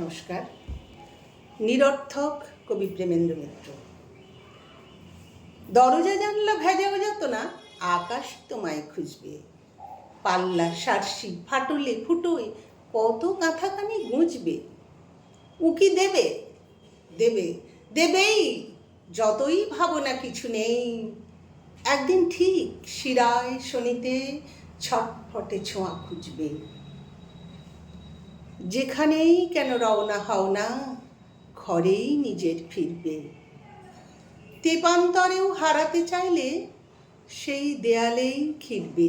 নমস্কার। নিরর্থক কবি প্রেমেন্দ্র মিত্র। দরজা জানলা ভেজাও যত না, আকাশ তোমায় খুঁজবে। পাল্লা সারসি ফাটলে ফুটোয় কত কাঁথাখানি গুঁজবে। উকি দেবে দেবে, দেবেই, যতই ভাবনা কিছু নেই। একদিন ঠিক শিরায় শনিতে ছটফটে ছোঁয়া খুঁজবে। যেখানেই কেন রওনা হও না, ঘরেই নিজের ফিরবে। তেপান্তরেও হারাতে চাইলে সেই দেয়ালেই খিরবে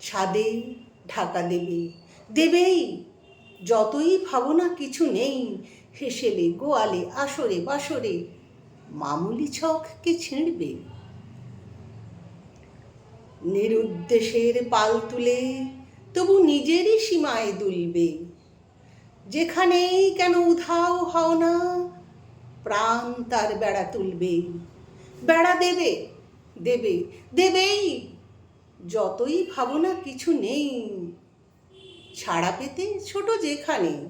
ছাদে ঢাকা দেবে। দেবেই, যতই ভাবনা কিছু নেই, হেসেলে গোয়ালে, আসরে বাসরে মামুলি ছককে ছিঁড়বে। নিরুদ্দেশের পাল তুলে তবু নিজেরই সীমায় দুলবে। যেখানেই কেন উধাও হও না, প্রাণ তার বেড়া তুলবে। বেড়া দেবে দেবে, দেবেই। যতই ভাবনা কিছু নেই, ছাড়া পেতে ছোট যেখানে,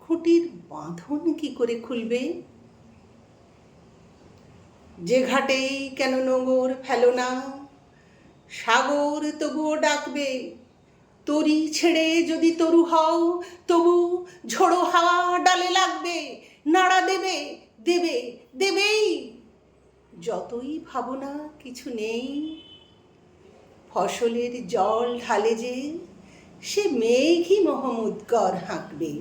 খুঁটির বাঁধন কি করে খুলবে? যে ঘাটেই কেন নোঙর ফেলো না, সাগর তবুও ডাকবে। তরি ছেড়ে যদি তরু হও, তবু ঝোড়ো হাওয়া ডালে লাগবে, নাড়া দেবে দেবে, দেবেই। যতই ভাবনা কিছু নেই, ফসলের জল ঢালে যে, সে মেঘই মহমুদকর হাঁকবে।